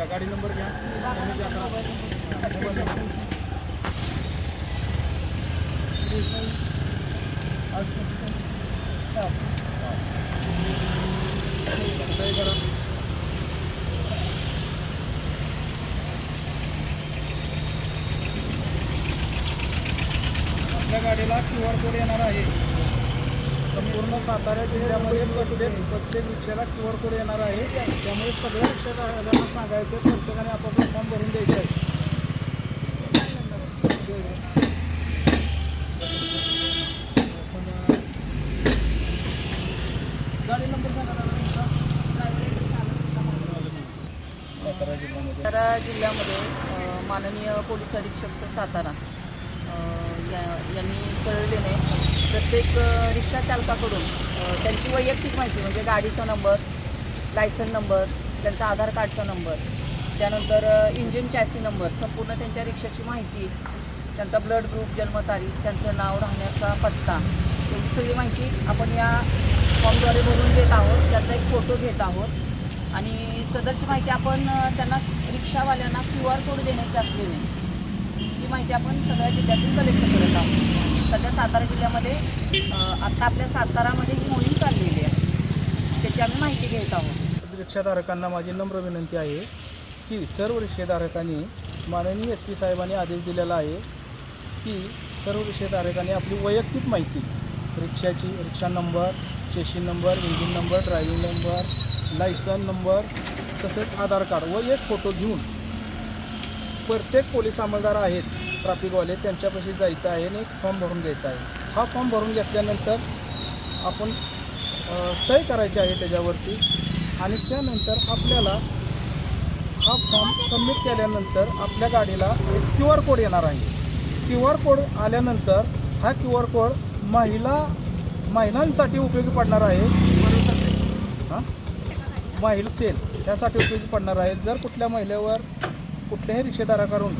द्या गाडी नंबर घ्या करा. आपल्या गाडीला क्यू आर कोड येणार आहे संपूर्ण सातारा जिल्ह्यामध्ये प्रत्येक प्रत्येक रिक्षाला क्यू आर कोड येणार आहे. त्यामुळे सगळ्या रिक्षादारांना सांगायचं प्रत्येकाने आपापला फॉर्म भरून द्यायचा आहे गाडी नंबर सांगा दादा तुमचा. सातारा जिल्ह्यामध्ये. सातारा जिल्ह्यामध्ये अ, माननीय पोलीस अधीक्षक सातारा या- यांनी कळवलेने प्रत्येक रिक्षा चालकाकडून त्यांची वैयक्तिक माहिती म्हणजे गाडीचा नंबर लायसन नंबर त्यांचा आधार कार्डचा नंबर त्यानंतर इंजिन चॅसी नंबर संपूर्ण त्यांच्या रिक्षाची माहिती त्यांचा ब्लड ग्रुप जन्मतारीख त्यांचं नाव राहण्याचा पत्ता एवढी सगळी माहिती आपण या फॉर्मद्वारे भरून देत आहोत. त्याचा एक फोटो घेत आहोत. आणि सदरची माहिती आपण त्यांना रिक्षावाल्यांना क्यू आर कोड देण्याची असलेली ही माहिती आपण सगळ्या जिल्ह्यातून कलेक्ट करत आहोत. सध्या सातारा जिल्ह्यामध्ये आत्ता आता आपल्या सातारामध्ये ही मोहीम चाललेली आहे. त्याची आम्ही माहिती घेत आहोत. रिक्षाधारकांना माझी नम्र विनंती आहे की सर्व रिक्षाधारकांनी माननीय एस पी साहेबांनी आदेश दिलेला आहे की सर्व रिक्षाधारकांनी आपली वैयक्तिक माहिती रिक्षाची रिक्षा number chassis number engine number driving number licence number तसेच आधार कार्ड व एक फोटो घेऊन प्रत्येक पोलीस अंमलदार आहेत ट्रॅफिकवाले त्यांच्यापाशी जायचं आहे आणि एक फॉर्म भरून घ्यायचा आहे. हा फॉर्म भरून घेतल्यानंतर आपण सही करायची आहे त्याच्यावरती आणि त्यानंतर आपल्याला हा फॉर्म सबमिट केल्यानंतर आपल्या गाडीला एक क्यू आर कोड येणार आहे. क्यू आर कोड आल्यानंतर हा क्यू आर कोड महिला महिलांसाठी उपयोगी पडणार आहे. हां? महिला सेल ह्यासाठी उपयोगी पडणार आहे. जर कुठल्या महिलेवर कुठल्याही रिक्षेदाराकडून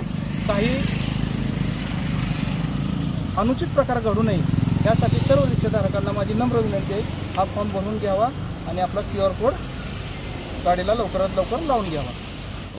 काही अनुचित प्रकार घडू नये यासाठी सर्व रिक्षाधारकांना माझी नम्र विनंती आहे हा फॉर्म बनवून घ्यावा आणि आपला क्यू आर कोड गाडीला लवकरात लवकर लावून घ्यावा.